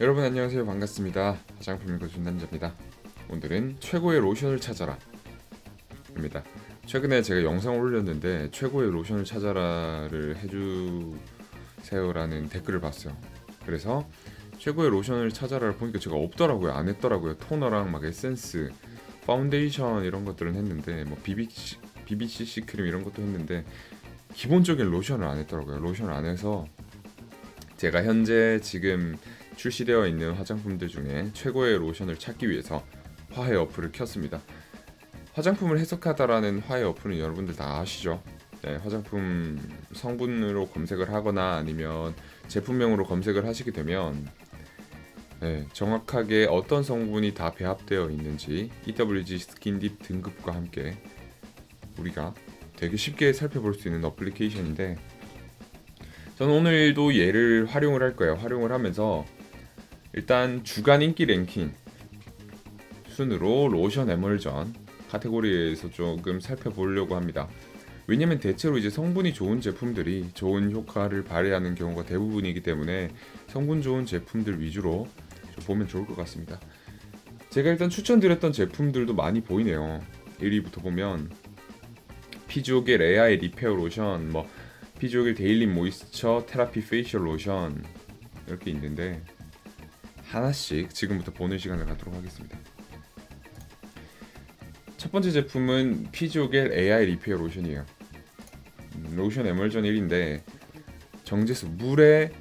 여러분 안녕하세요. 반갑습니다. 화장품 읽어준 남자입니다. 오늘은 최고의 로션을 찾아라 입니다. 최근에 제가 영상을 올렸는데 최고의 로션을 찾아라를 해주세요라는 댓글을 봤어요. 그래서 최고의 로션을 찾아라를 보니까 제가 없더라고요. 안 했더라고요. 토너랑 막 에센스 파운데이션 이런 것들은 했는데 뭐 BBC, BBCC 크림 이런 것도 했는데 기본적인 로션을 안 했더라고요. 로션을 안 해서 제가 현재 지금 출시되어 있는 화장품들 중에 최고의 로션을 찾기 위해서 화해 어플을 켰습니다. 화장품을 해석하다라는 화해 어플은 여러분들 다 아시죠? 네, 화장품 성분으로 검색을 하거나 아니면 제품명으로 검색을 하시게 되면 네, 정확하게 어떤 성분이 다 배합되어 있는지 EWG 스킨딥 등급과 함께 우리가 되게 쉽게 살펴볼 수 있는 어플리케이션인데 저는 오늘도 얘를 활용을 할 거예요. 활용을 하면서 일단 주간 인기 랭킹 순으로 로션 에멀전 카테고리에서 조금 살펴보려고 합니다. 왜냐면 대체로 이제 성분이 좋은 제품들이 좋은 효과를 발휘하는 경우가 대부분이기 때문에 성분 좋은 제품들 위주로 좀 보면 좋을 것 같습니다. 제가 일단 추천드렸던 제품들도 많이 보이네요. 1위부터 보면 피지오겔 AI 리페어 로션, 뭐 피지오겔 데일리 모이스처 테라피 페이셜 로션 이렇게 있는데 하나씩 지금부터 보는 시간을 갖도록 하겠습니다. 첫 번째 제품은 피지오겔 AI 리페어 로션이에요. 음, 로션 에멀전 1인데 정제수 물에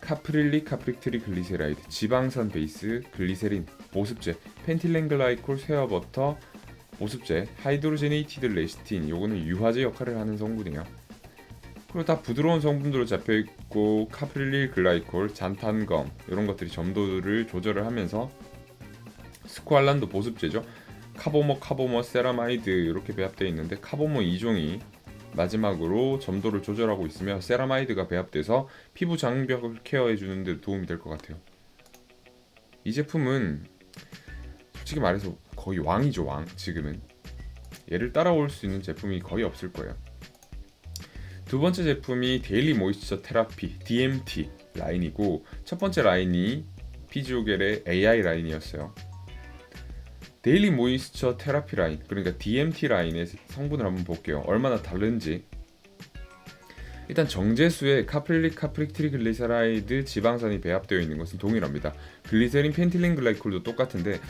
카프릴리 카프릭트리 글리세라이드 지방산 베이스 글리세린 보습제 펜틸렌글라이콜 쉐어버터 보습제 하이드로제네이티드 레시틴 요거는 유화제 역할을 하는 성분이에요. 그리고 다 부드러운 성분들로 잡혀 있고 카프릴릴 글라이콜, 잔탄검 이런 것들이 점도를 조절을 하면서 스쿠알란도 보습제죠. 카보모, 카보모, 세라마이드 이렇게 배합되어 있는데 카보모 2종이 마지막으로 점도를 조절하고 있으며 세라마이드가 배합돼서 피부 장벽을 케어해 주는 데 도움이 될 것 같아요. 이 제품은 솔직히 말해서 거의 왕이죠 왕 지금은 얘를 따라올 수 있는 제품이 거의 없을 거예요. 두 번째 제품이 데일리 모이스처 테라피 DMT 라인이고 첫 번째 라인이 피지오겔의 AI 라인이었어요. 데일리 모이스처 테라피 라인 그러니까 DMT 라인의 성분을 한번 볼게요. 얼마나 다른지. 일단 정제수에 카프릴릭 카프릭 트리 글리세라이드 지방산이 배합되어 있는 것은 동일합니다. 글리세린 펜틸린 글라이콜도 똑같은데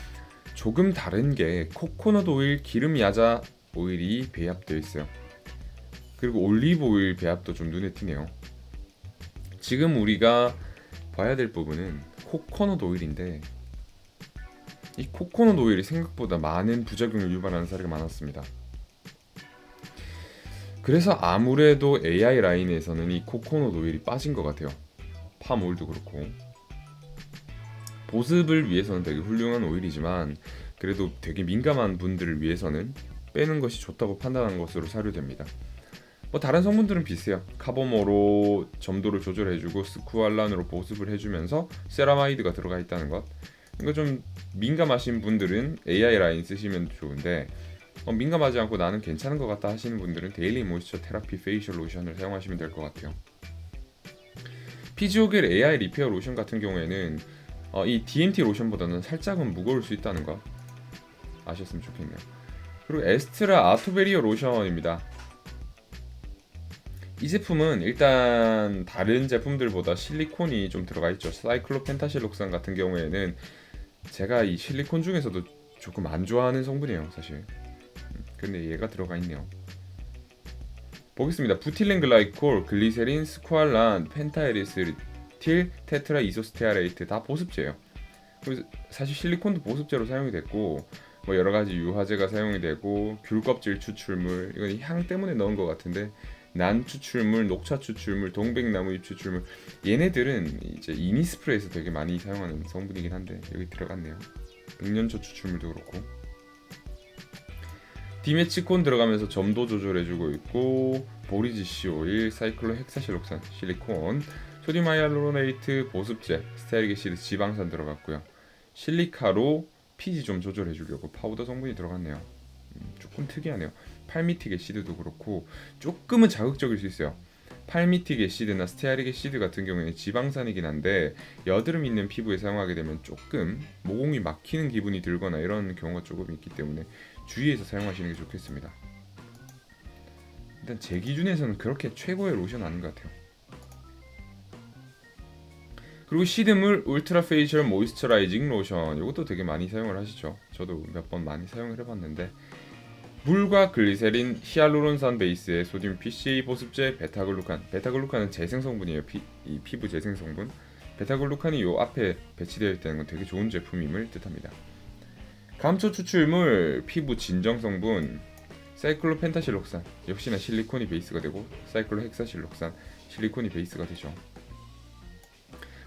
조금 다른 게 코코넛 오일 기름 야자 오일이 배합되어 있어요. 그리고 올리브 오일 배합도 좀 눈에 띄네요. 지금 우리가 봐야 될 부분은 코코넛 오일인데 이 코코넛 오일이 생각보다 많은 부작용을 유발하는 사례가 많았습니다. 그래서 아무래도 AI 라인에서는 이 코코넛 오일이 빠진 것 같아요. 팜 오일도 그렇고 보습을 위해서는 되게 훌륭한 오일이지만 그래도 되게 민감한 분들을 위해서는 빼는 것이 좋다고 판단한 것으로 사료됩니다. 뭐 다른 성분들은 비슷해요. 카보모로 점도를 조절해주고 스쿠알란으로 보습을 해주면서 세라마이드가 들어가 있다는 것. 이거 좀 민감하신 분들은 AI 라인 쓰시면 좋은데 어, 민감하지 않고 나는 괜찮은 것 같다 하시는 분들은 데일리 모이스처 테라피 페이셜 로션을 사용하시면 될 것 같아요. 피지오겔 AI 리페어 로션 같은 경우에는 어, 이 DMT 로션보다는 살짝은 무거울 수 있다는 거 아셨으면 좋겠네요. 그리고 에스트라 아토베리어 로션입니다. 이 제품은 일단 다른 제품들보다 실리콘이 좀 들어가 있죠. 사이클로펜타실록산 같은 경우에는 제가 이 실리콘 중에서도 조금 안 좋아하는 성분이에요, 사실. 음, 근데 얘가 들어가 있네요. 보겠습니다. 부틸렌 글라이콜, 글리세린, 스쿠알란, 펜타에리스, 틸, 테트라 이소스테아레이트 다 보습제예요. 사실 실리콘도 보습제로 사용이 됐고 뭐 여러 가지 유화제가 사용이 되고 귤 껍질 추출물 이건 향 때문에 넣은 것 같은데 난 추출물, 녹차 추출물, 동백나무 잎 추출물 얘네들은 이제 이니스프레에서 되게 많이 사용하는 성분이긴 한데 여기 들어갔네요. 백년초 추출물도 그렇고 디메치콘 들어가면서 점도 조절해주고 있고 보리지시 오일, 사이클로 헥사실록산, 실리콘, 소디움 하이알루로네이트 보습제, 스테아리게시드 지방산 들어갔고요. 실리카로 피지 좀 조절해주려고 파우더 성분이 들어갔네요. 음, 조금 특이하네요. 팔미틱의 시드도 그렇고 조금은 자극적일 수 있어요. 팔미틱 애시드나 스테아릭 애시드 같은 경우에는 지방산이긴 한데 여드름 있는 피부에 사용하게 되면 조금 모공이 막히는 기분이 들거나 이런 경우가 조금 있기 때문에 주의해서 사용하시는 게 좋겠습니다. 일단 제 기준에서는 그렇게 최고의 로션 아닌 것 같아요. 그리고 시드물 울트라 페이셜 모이스처라이징 로션 이것도 되게 많이 사용을 하시죠. 저도 몇 번 많이 사용을 해봤는데 물과 글리세린, 히알루론산 베이스의 소듐 PCA 보습제, 베타글루칸. 베타글루칸은 재생 성분이에요. 피, 이 피부 재생 성분. 베타글루칸이 요 앞에 배치되어 있다는 건 되게 좋은 제품임을 뜻합니다. 감초 추출물, 피부 진정 성분, 사이클로펜타실록산 역시나 실리콘이 베이스가 되고 사이클로헥사실록산 실리콘이 베이스가 되죠.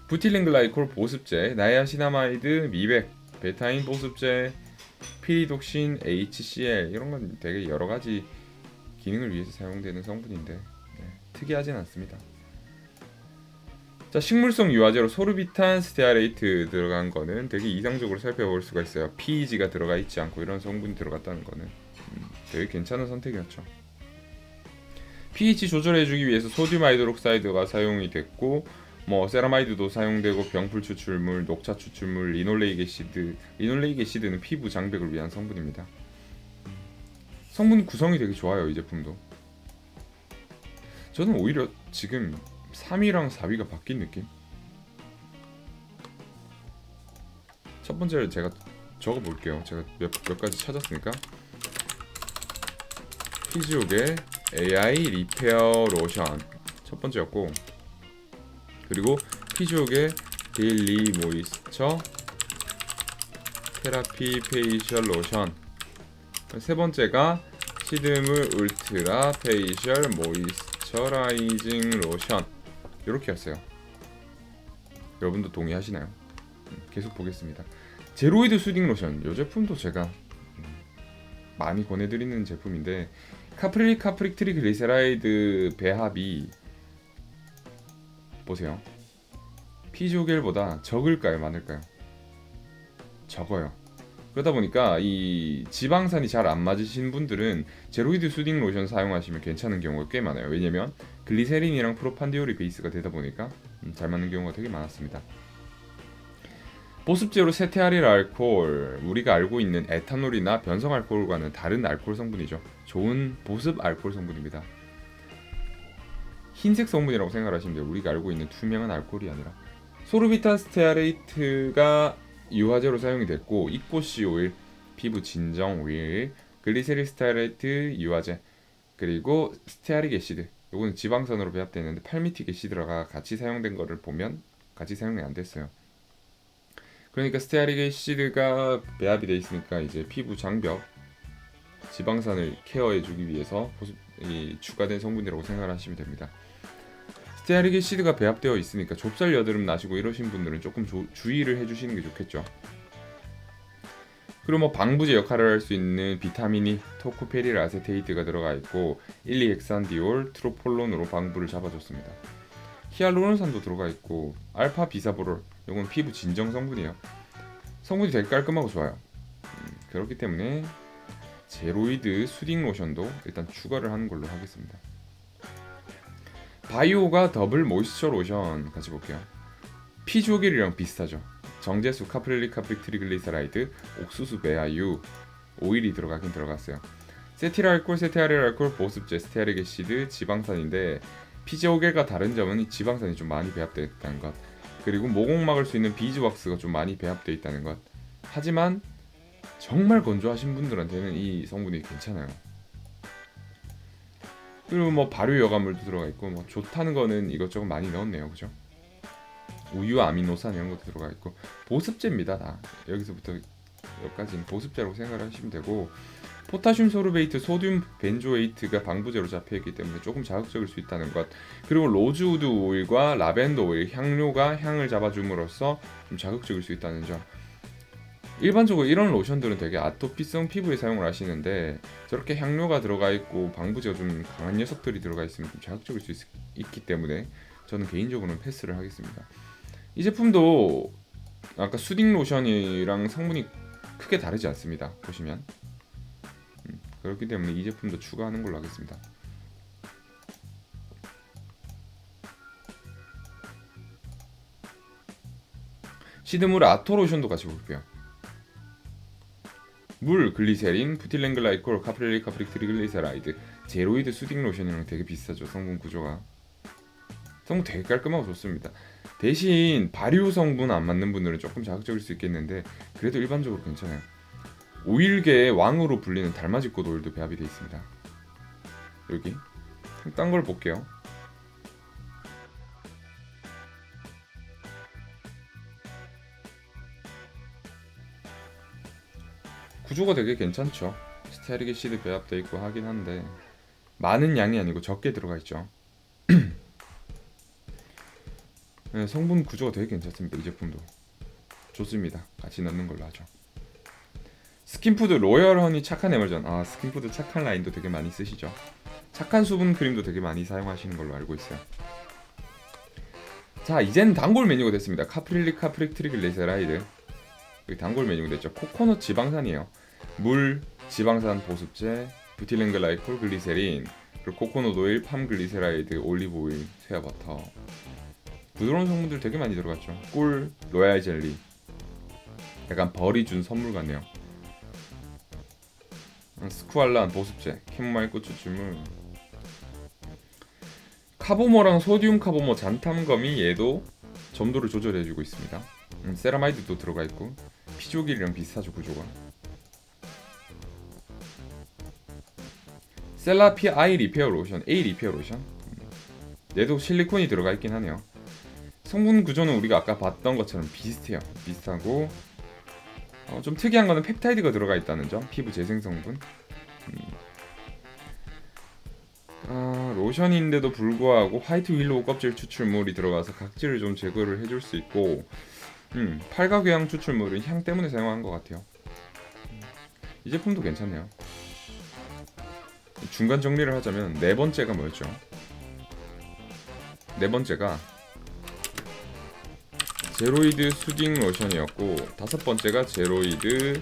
부틸링글라이콜 보습제, 나이아시나마이드, 미백, 베타인 보습제, 피리독신, HCl 이런 건 되게 여러 가지 기능을 위해서 사용되는 성분인데 네, 특이하진 않습니다. 자 식물성 유화제로 소르비탄 스테아레이트 들어간 거는 되게 이상적으로 살펴볼 수가 있어요. PEG가 들어가 있지 않고 이런 성분이 들어갔다는 거는 음, 되게 괜찮은 선택이었죠. pH 조절해주기 위해서 소듐 하이드록사이드가 사용이 됐고 뭐 세라마이드도 사용되고 병풀 추출물, 녹차 추출물, 리놀레익 애시드, 리놀레익 애시드는 피부 장벽을 위한 성분입니다. 성분 구성이 되게 좋아요 이 제품도. 저는 오히려 지금 3위랑 4위가 바뀐 느낌. 첫 번째를 제가 적어 볼게요. 제가 몇, 몇 가지 찾았으니까. 피지옥의 AI 리페어 로션 첫 번째였고 그리고 피지옥의 데일리 모이스처 테라피 페이셜 로션. 세 번째가 시드물 울트라 페이셜 모이스처라이징 로션. 이렇게였어요. 여러분도 동의하시나요? 음, 계속 보겠습니다. 제로이드 수딩 로션. 이 제품도 제가 음, 많이 권해드리는 제품인데 카프릴 카프릭 트리 글리세라이드 배합이 보세요. 피조겔보다 적을까요, 많을까요? 적어요. 그러다 보니까 이 지방산이 잘 안 맞으신 분들은 제로이드 수딩 로션 사용하시면 괜찮은 경우가 꽤 많아요. 왜냐면 글리세린이랑 프로판디올이 베이스가 되다 보니까 음, 잘 맞는 경우가 되게 많았습니다. 보습제로 세테아릴 알코올, 우리가 알고 있는 에탄올이나 변성 알코올과는 다른 알코올 성분이죠. 좋은 보습 알코올 성분입니다. 흰색 성분이라고 생각하시면 돼요. 우리가 알고 있는 투명한 알코올이 아니라 소르비탄 스테아레이트가 유화제로 사용이 됐고 이코시 오일, 피부 진정 오일, 글리세릴 스테아레이트 유화제 그리고 스테아릭 애시드 요거는 지방산으로 배합되는데 팔미틱 애시드가 같이 사용된 거를 보면 같이 사용이 안 됐어요. 그러니까 스테아릭 애시드가 배합이 돼 있으니까 이제 피부 장벽 지방산을 케어해주기 위해서 이 추가된 성분이라고 생각하시면 됩니다. 스테아릭 애시드가 배합되어 있으니까 좁쌀 여드름 나시고 이러신 분들은 조금 조, 주의를 해주시는 게 좋겠죠. 그리고 뭐 방부제 역할을 할 수 있는 비타민이 토코페릴 아세테이트가 들어가 있고 1,2헥산디올, 트로폴론으로 방부를 잡아줬습니다. 히알루론산도 들어가 있고 알파 비사보롤 이건 피부 진정 성분이에요. 성분이 되게 깔끔하고 좋아요. 음, 그렇기 때문에 제로이드 수딩 로션도 일단 추가를 하는 걸로 하겠습니다. 바이오가 더블 모이스처 로션 같이 볼게요. 피조겔이랑 비슷하죠. 정제수 카프릴리 카프릭 트리글리세라이드, 옥수수 배아유, 오일이 들어가긴 들어갔어요. 세틸 알콜, 세테아릴 알콜, 보습제, 스테아릭 애시드, 지방산인데 피지오겔과 다른 점은 지방산이 좀 많이 배합되어 있다는 것. 그리고 모공 막을 수 있는 비즈왁스가 좀 많이 배합되어 있다는 것. 하지만 정말 건조하신 분들한테는 이 성분이 괜찮아요. 그리고 뭐 발효 여과물도 들어가 있고 뭐 좋다는 거는 이것저것 많이 넣었네요, 그죠? 우유 아미노산 이런 것도 들어가 있고 보습제입니다, 다 여기서부터 여기까지는 보습제라고 생각하시면 되고 포타슘 소르베이트, 소듐 벤조에이트가 방부제로 잡혀 있기 때문에 조금 자극적일 수 있다는 것. 그리고 로즈우드 오일과 라벤더 오일, 향료가 향을 잡아줌으로써 좀 자극적일 수 있다는 점. 일반적으로 이런 로션들은 되게 아토피성 피부에 사용을 하시는데 저렇게 향료가 들어가 있고 방부제가 좀 강한 녀석들이 들어가 있으면 좀 자극적일 수 있, 기 때문에 저는 개인적으로는 패스를 하겠습니다. 이 제품도 아까 수딩 로션이랑 성분이 크게 다르지 않습니다. 보시면 음, 그렇기 때문에 이 제품도 추가하는 걸로 하겠습니다. 시드물 아토 로션도 같이 볼게요. 물, 글리세린, 부틸렌글라이콜, 카프릴리, 카프릭 트리글리세라이드, 제로이드 수딩 로션이랑 되게 비슷하죠 성분 구조가. 성분 되게 깔끔하고 좋습니다. 대신 발효 성분 안 맞는 분들은 조금 자극적일 수 있겠는데 그래도 일반적으로 괜찮아요. 오일계의 왕으로 불리는 달마지꽃 오일도 배합이 되어 있습니다. 여기 딴 걸 볼게요. 구조가 되게 괜찮죠. 스테아리게 시드 배합돼 있고 하긴 한데 많은 양이 아니고 적게 들어가 있죠. 네, 성분 구조가 되게 괜찮습니다. 이 제품도 좋습니다. 같이 넣는 걸로 하죠. 스킨푸드 로열 허니 착한 에멀전. 아 스킨푸드 착한 라인도 되게 많이 쓰시죠. 착한 수분 크림도 되게 많이 사용하시는 걸로 알고 있어요. 자 이젠 단골 메뉴가 됐습니다. 카프릴리 카프릭 트리글리세라이드. 여기 단골 메뉴가 됐죠. 코코넛 지방산이에요. 물, 지방산 보습제, 부틸렌 글라이콜, 글리세린, 그리고 코코넛 오일, 팜 글리세라이드, 올리브 오일, 소야 버터. 부드러운 성분들 되게 많이 들어갔죠. 꿀, 로얄 젤리. 약간 벌이 준 선물 같네요. 음, 스쿠알란 보습제, 캐모마일 꽃추출물. 카보모랑 소디움 카보모 잔탐검이 얘도 점도를 조절해주고 있습니다. 음, 세라마이드도 들어가 있고 피조길이랑 비슷하죠 구조가. 셀라피 아이 리페어 로션, A 리페어 로션. 음, 얘도 실리콘이 들어가 있긴 하네요. 성분 구조는 우리가 아까 봤던 것처럼 비슷해요. 비슷하고 어, 좀 특이한 거는 펩타이드가 들어가 있다는 점. 피부 재생 성분. 음. 아, 로션인데도 불구하고 화이트 윌로우 껍질 추출물이 들어가서 각질을 좀 제거를 해줄 수 있고 음, 팔각외양 추출물은 향 때문에 사용한 것 같아요. 음, 이 제품도 괜찮네요. 중간 정리를 하자면 네 번째가 뭐였죠? 네 번째가 제로이드 수딩 로션이었고 다섯 번째가 제로이드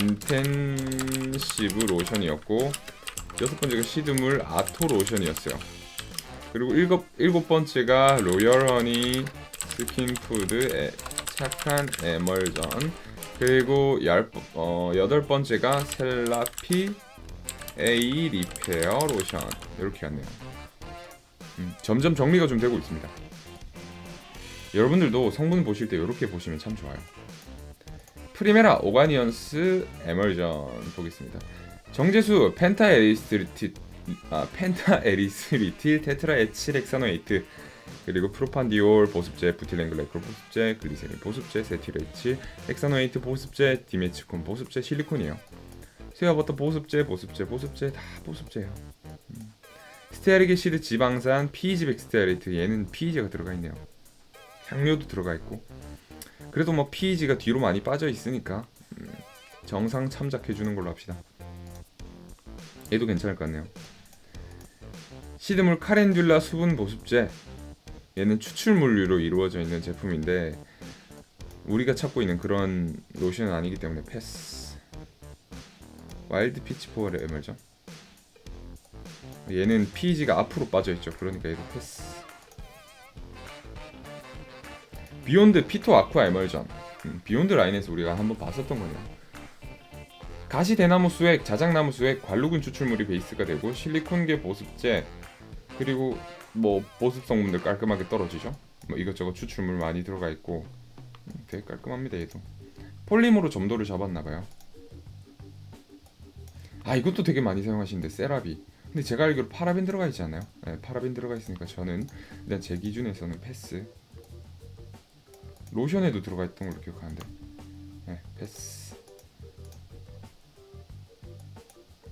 인텐시브 로션이었고 여섯 번째가 시드물 아토 로션이었어요. 그리고 일곱 일곱 번째가 로열 허니 스킨푸드 에, 착한 에멀전 그리고 열, 어, 여덟 번째가 셀라피 A 리페어 로션 이렇게 갔네요. 음, 점점 정리가 좀 되고 있습니다. 여러분들도 성분 보실 때 이렇게 보시면 참 좋아요. 프리메라 오가니언스 에멀전 보겠습니다. 정제수 펜타 에리스리틸 아 펜타 에리스리틸 테트라 에틸엑사노에이트 그리고 프로판디올 보습제, 부틸렌글라이콜 보습제, 글리세린 보습제, 세틸에치, 엑사노에이트 보습제, 디메치콘 보습제, 실리콘이에요. 소야버터 보습제, 보습제, 보습제 다 보습제예요. 음. 스테아리게 시드 지방산 피지백 스테아리트 얘는 피지가 들어가 있네요. 향료도 들어가 있고 그래도 뭐 PEG가 뒤로 많이 빠져 있으니까 음, 정상 참작해 주는 걸로 합시다. 얘도 괜찮을 것 같네요. 시드물 카렌듈라 수분 보습제 얘는 추출물류로 이루어져 있는 제품인데 우리가 찾고 있는 그런 로션은 아니기 때문에 패스. 와일드 피치 포얼의 에멀전. 얘는 PEG가 앞으로 빠져 있죠. 그러니까 얘도 패스. 비욘드 피토 아쿠아 에멀전 음, 비욘드 라인에서 우리가 한번 봤었던 거네요 가시 대나무 수액, 자작나무 수액, 관루군 추출물이 베이스가 되고 실리콘계 보습제 그리고 뭐 보습 성분들 깔끔하게 떨어지죠 뭐 이것저것 추출물 많이 들어가 있고 음, 되게 깔끔합니다 얘도 폴리머로 점도를 잡았나봐요 아 이것도 되게 많이 사용하시는데 세라비. 근데 제가 알기로 파라벤 들어가 있지 않나요? 네, 파라벤 들어가 있으니까 저는 일단 제 기준에서는 패스. 로션에도 들어가 있던 걸로 기억하는데. 네, 패스.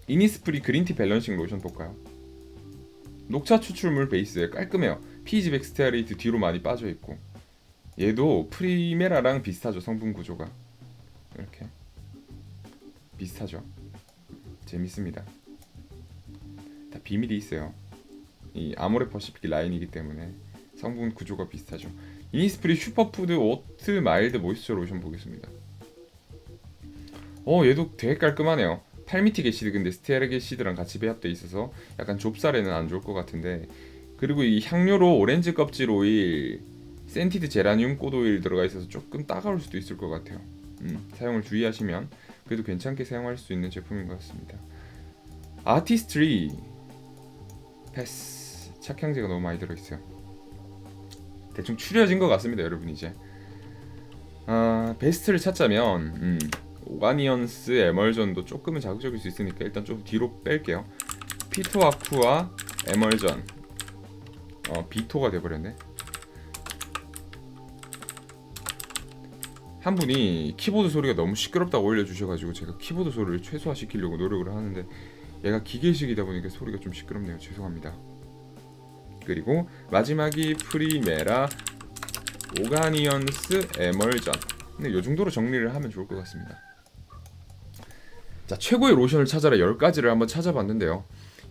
이니스프리 그린티 밸런싱 로션 볼까요? 녹차 추출물 베이스에 깔끔해요. 피지 백 스테아레이트 뒤로 많이 빠져있고. 얘도 프리메라랑 비슷하죠 성분 구조가. 이렇게. 비슷하죠 재밌습니다 다 비밀이 있어요 이 아모레 퍼시픽 라인이기 때문에 성분 구조가 비슷하죠 이니스프리 슈퍼푸드 오트 마일드 모이스처 로션 보겠습니다. 어 얘도 되게 깔끔하네요. 8미티 게시드 근데 스테아르 게시드랑 같이 배합돼 있어서 약간 좁쌀에는 안 좋을 것 같은데 그리고 이 향료로 오렌지 껍질 오일, 센티드 제라늄 꽃오일 들어가 있어서 조금 따가울 수도 있을 것 같아요. 음, 사용을 주의하시면 그래도 괜찮게 사용할 수 있는 제품인 것 같습니다. 아티스트리 패스 착향제가 너무 많이 들어있어요. 대충 추려진 것 같습니다, 여러분 이제. 아 베스트를 찾자면 음, 오가니언스 에멀전도 조금은 자극적일 수 있으니까 일단 좀 뒤로 뺄게요. 피토아쿠아 에멀전 어 비토가 돼버렸네. 한 분이 키보드 소리가 너무 시끄럽다고 올려주셔가지고 제가 키보드 소리를 최소화시키려고 노력을 하는데 얘가 기계식이다 보니까 소리가 좀 시끄럽네요. 죄송합니다. 그리고 마지막이 프리메라 오가니언스 에멀전. 근데 이 정도로 정리를 하면 좋을 것 같습니다. 자 최고의 로션을 찾아라 10가지를 한번 찾아봤는데요.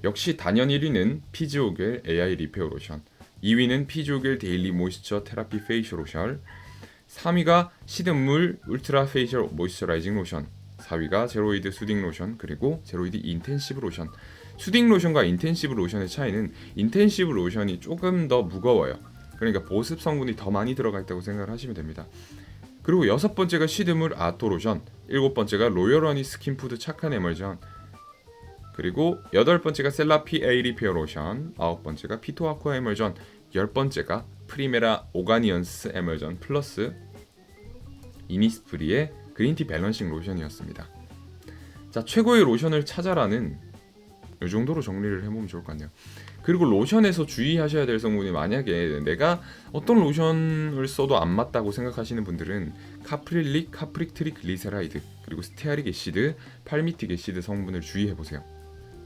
역시 단연 1위는 피지오겔 AI 리페어 로션, 2위는 피지오겔 데일리 모이스처 테라피 페이셜 로션, 3위가 시든물 울트라 페이셜 모이스처라이징 로션, 4위가 제로이드 수딩 로션, 그리고 제로이드 인텐시브 로션. 수딩 로션과 인텐시브 로션의 차이는 인텐시브 로션이 조금 더 무거워요. 그러니까 보습 성분이 더 많이 들어가 있다고 생각을 하시면 됩니다. 그리고 여섯 번째가 시드물 아토 로션, 일곱 번째가 로열러니 스킨푸드 착한 에멀전, 그리고 여덟 번째가 셀라피 에이 리페어 로션, 아홉 번째가 피토아쿠아 에멀전, 열 번째가 프리메라 오가니언스 에멀전 플러스 이니스프리의 그린티 밸런싱 로션이었습니다. 자 최고의 로션을 찾아라는 이 정도로 정리를 해보면 좋을 것 같네요. 그리고 로션에서 주의하셔야 될 성분이 만약에 내가 어떤 로션을 써도 안 맞다고 생각하시는 분들은 카프릴릭, 카프릭트리 글리세라이드 그리고 스테아릭 애시드, 팔미틱 애시드 성분을 주의해 보세요.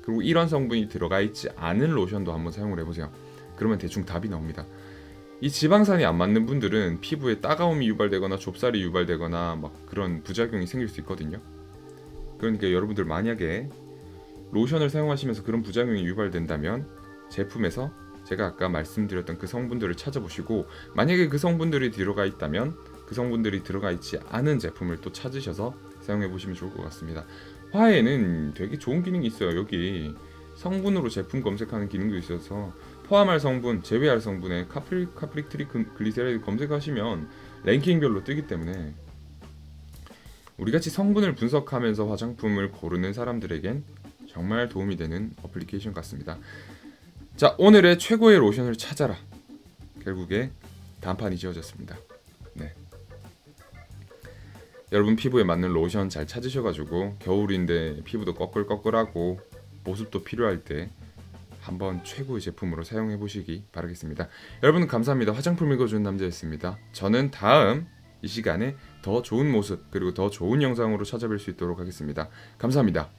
그리고 이런 성분이 들어가 있지 않은 로션도 한번 사용을 해보세요. 그러면 대충 답이 나옵니다. 이 지방산이 안 맞는 분들은 피부에 따가움이 유발되거나 좁쌀이 유발되거나 막 그런 부작용이 생길 수 있거든요. 그러니까 여러분들 만약에 로션을 사용하시면서 그런 부작용이 유발된다면 제품에서 제가 아까 말씀드렸던 그 성분들을 찾아보시고 만약에 그 성분들이 들어가 있다면 그 성분들이 들어가 있지 않은 제품을 또 찾으셔서 사용해 보시면 좋을 것 같습니다. 화에는 되게 좋은 기능이 있어요. 여기 성분으로 제품 검색하는 기능도 있어서 포함할 성분, 제외할 성분에 카프리, 카프릭 트리 글리세라이드 검색하시면 랭킹별로 뜨기 때문에 우리같이 성분을 분석하면서 화장품을 고르는 사람들에겐 정말 도움이 되는 어플리케이션 같습니다. 자, 오늘의 최고의 로션을 찾아라. 결국에 단판이 지어졌습니다. 네. 여러분 피부에 맞는 로션 잘 찾으셔가지고 겨울인데 피부도 꺼끌꺼끌하고 보습도 필요할 때 한번 최고의 제품으로 사용해 보시기 바라겠습니다. 여러분 감사합니다. 화장품 읽어주는 남자였습니다. 저는 다음 이 시간에 더 좋은 모습 그리고 더 좋은 영상으로 찾아뵐 수 있도록 하겠습니다. 감사합니다.